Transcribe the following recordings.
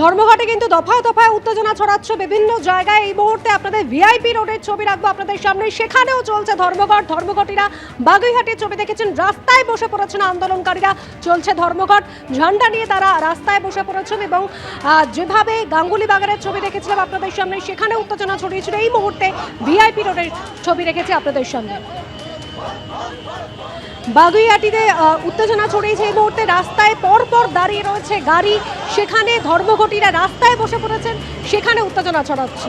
ধর্মঘটে কিন্তু দফায় দফায় উত্তেজনা ছড়াচ্ছে বিভিন্ন জায়গায়। এই মুহূর্তে আপনাদের ভিআইপি রোডের ছবি রাখব আপনাদের সামনে। সেখানেও চলছে ধর্মঘট। ধর্মঘটিরা বাগুইহাটির ছবি দেখেছেন, রাস্তায় বসে পড়েছেন আন্দোলনকারীরা। চলছে ধর্মঘট। ঝান্ডা নিয়ে তারা রাস্তায় বসে পড়েছেন এবং যেভাবে গাঙ্গুলি বাগানের ছবি দেখেছিলাম আপনাদের সামনে সেখানে উত্তেজনা ছড়িয়েছিল। এই মুহূর্তে ভিআইপি রোডের ছবি রেখেছি আপনাদের সামনে। বাগুইয়াটিতে উত্তেজনা ছড়িয়েছে এই মুহূর্তে। রাস্তায় পর পর দাঁড়িয়ে রয়েছে গাড়ি। সেখানে ধর্মঘটিরা রাস্তায় বসে পড়েছেন। সেখানে উত্তেজনা ছড়াচ্ছে।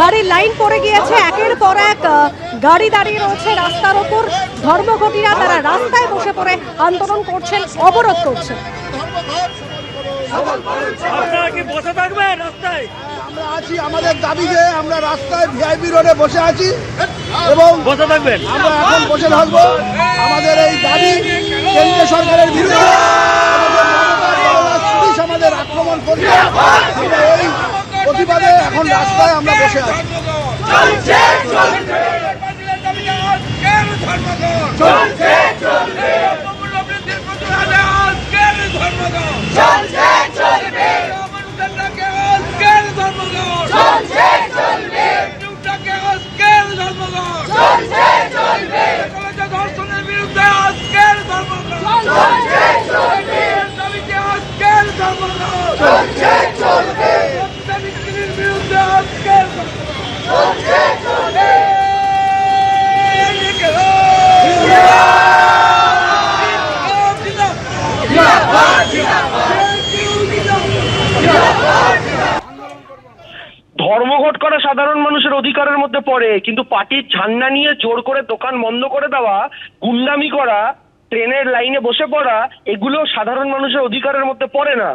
গাড়ির লাইন পড়ে গিয়েছে। একের পর এক গাড়ি দাঁড়িয়ে রয়েছে রাস্তার ওপর। ধর্মঘটিরা তারা রাস্তায় বসে পড়ে আন্দোলন করছেন অবরোধ করছেন। আপনারা কি বসে থাকবেন রাস্তায়? আমরা আছি আমাদের দাবিতে আমরা রাস্তায় ভিআইপি রোডে বসে আছি। এবং বসে থাকবেন। আমরা এখন বসে থাকব। আমাদের এই দাবি কেন্দ্রীয় সরকারের বিরুদ্ধে। আমাদের আক্রমণ করবে আমরা এই প্রতিবাদে এখন রাস্তায় আমরা বসে আছি ধর্ষণের বিরুদ্ধে আজকের ধর্মঘট চলছে চলবে দাবিতে আজকের ধর্মঘট চলছে চলবে বিক্রির বিরুদ্ধে আজকের চলছে চলবে ধর্মঘট করা সাধারণ মানুষের অধিকারের মধ্যে পড়ে, কিন্তু পার্টির ঝান্ডা নিয়ে জোর করে দোকান বন্ধ করে দেওয়া, গুন্ডামি করা, ট্রেনের লাইনে বসে পড়া এগুলো সাধারণ মানুষের অধিকারের মধ্যে পড়ে না।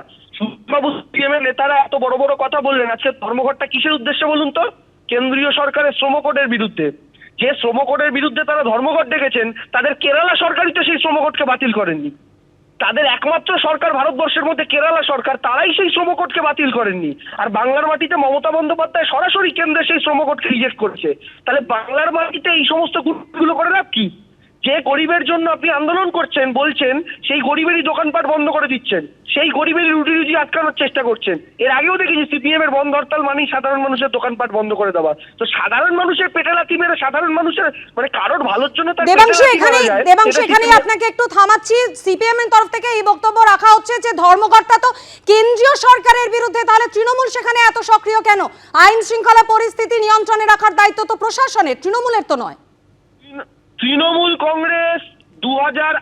বাবু সিএমের নেতারা এত বড় বড় কথা বললেন, আজকে ধর্মঘটটা কিসের উদ্দেশ্যে বলুন তো? কেন্দ্রীয় সরকারের শ্রম কোডের বিরুদ্ধে। যে শ্রম কোডের বিরুদ্ধে তারা ধর্মঘট ডেকেছেন, তাদের কেরালা সরকারই তো সেই শ্রমঘটকে বাতিল করেননি তাদের একমাত্র সরকার ভারতবর্ষের মধ্যে কেরালা সরকার, তারাই সেই শ্রমকোটকে বাতিল করেননি। আর বাংলার মাটিতে মমতা বন্দ্যোপাধ্যায় সরাসরি কেন্দ্রে সেই শ্রমকোটকে রিজেক্ট করছে। তাহলে বাংলার মাটিতে এই সমস্তগুলো করে লাভ কি? যে গরিবের জন্য আপনি আন্দোলন করছেন, বলছেন, সেই গরিবেরই দোকানপাট বন্ধ করে দিচ্ছেন। সেই গরিবের রুটি রুজি আটকানোর চেষ্টা করছেন। এর আগেও দেখেছি সিপিএম এর বন্ধ হরতাল মানেই সাধারণ মানুষের দোকানপাট বন্ধ করে দেওয়া। তো সাধারণ মানুষের পেটে লাথি মেরে সাধারণ মানুষের মানে কারোর ভালোর জন্য দেবাংশু এখানে দেবাংশু এটা আপনাকে একটু থামাচ্ছি। সিপিএম এর তরফ থেকে এই বক্তব্য রাখা হচ্ছে যে ধর্মঘটটা তো কেন্দ্রীয় সরকারের বিরুদ্ধে তাহলে তৃণমূল সেখানে এত সক্রিয় কেন? আইন শৃঙ্খলা পরিস্থিতি নিয়ন্ত্রণে রাখার দায়িত্ব তো প্রশাসনের তৃণমূলের তো নয়। তৃণমূল কংগ্রেস দু হাজার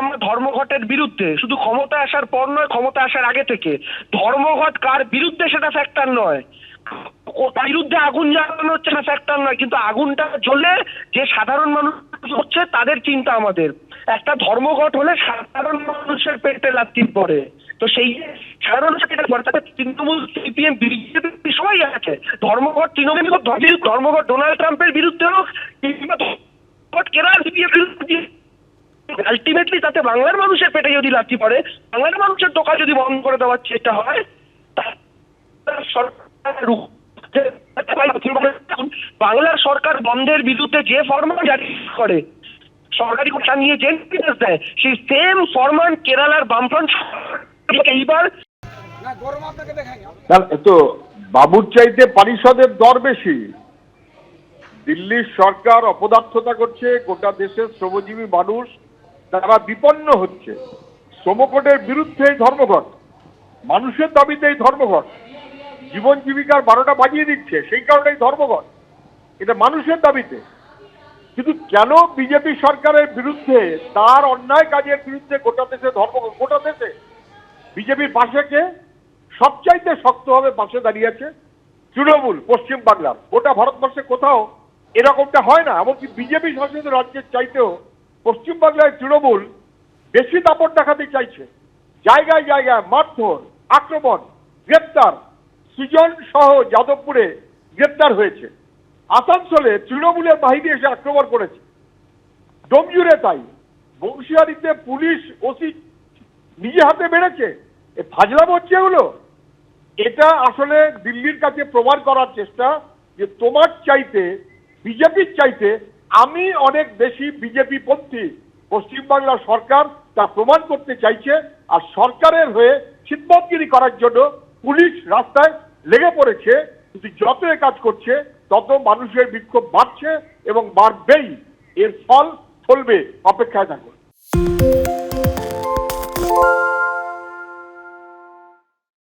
আমরা ধর্মঘটের বিরুদ্ধে, শুধু ক্ষমতা আসার পর নয়, ক্ষমতা আসার আগে থেকে। ধর্মঘট কার বিরুদ্ধে সেটা ফ্যাক্টর নয়। বিরুদ্ধে আগুন জ্বালানো হচ্ছে না ফ্যাক্টর নয়, কিন্তু আগুনটা জ্বলে যে সাধারণ মানুষ হচ্ছে, তাদের চিন্তা আমাদের। একটা ধর্মঘট হলে সাধারণ মানুষের পেটে লাত্তি পড়ে। তো সেই সাধারণ তৃণমূল, সিপিএম, বিজেপি সবাই আছে। ধর্মঘট, তৃণমূল ধর্মঘট ডোনাল্ড ট্রাম্পের বিরুদ্ধে হোক কিংবা কেরাল সিপিএম আলটিমেটলি তাতে বাংলার মানুষের পেটে যদি লাথি পড়ে বাংলার মানুষের দোকান যদি বন্ধ করে দেওয়ার চেষ্টা হয় বাংলার সরকার বন্ধের বিরুদ্ধে যে ফরমান জারি করে সরকারি কথা নিয়ে যে নির্দেশ দেয় সেই সেম ফরমান কেরালার বামফ্রন্ট এইবার তো বাবুর চাইতে পারিষদের দর বেশি। দিল্লির সরকার অপদার্থতা করছে, গোটা দেশের শ্রমজীবী মানুষ তারা বিপন্ন হচ্ছে। শ্রমকোটের বিরুদ্ধে এই ধর্মঘট, মানুষের দাবিতে এই ধর্মঘট, জীবন জীবিকার বারোটা বাজিয়ে দিচ্ছে, সেই কারণে এই ধর্মঘট, এটা মানুষের দাবিতে। কিন্তু কেন বিজেপি সরকারের বিরুদ্ধে, তার অন্যায় কাজের বিরুদ্ধে গোটা দেশে ধর্মঘট গোটা দেশে বিজেপির পাশে কে? সবচাইতে শক্তভাবে পাশে দাঁড়িয়েছে তৃণমূল পশ্চিম বাংলার গোটা ভারতবর্ষে কোথাও এরকমটা হয় না। এমনকি বিজেপি শাসিত রাজ্যের চাইতেও পশ্চিমবাংলায় তৃণমূল বেশি দাপট দেখাতে চাইছে। জায়গায় জায়গায় মারধর, আক্রমণ, গ্রেপ্তার। সুজন সহ যাদবপুরে গ্রেপ্তার হয়েছে। আসানসোলে তৃণমূলের বাহিনী এসে আক্রমণ করেছে। ডোমজুড়ে তাই। বংশিয়ারিতে পুলিশ ওসি নিজে হাতে মেরেছে। এ ফাজলাম হচ্ছে এগুলো। এটা আসলে দিল্লির কাছে প্রমাণ করার চেষ্টা যে তোমার চাইতে বিজেপির চাইতে আমি অনেক বেশি বিজেপি পন্থী। পশ্চিমবাংলার সরকার তা প্রমাণ করতে চাইছে আর সরকারের হয়ে ছিটমতগিরি করার জন্য পুলিশ রাস্তায় লেগে পড়েছে। কিন্তু যত এ কাজ করছে, তত মানুষের বিক্ষোভ বাড়ছে এবং বাড়বেই। এর ফল ফলবে। অপেক্ষায় থাকুন।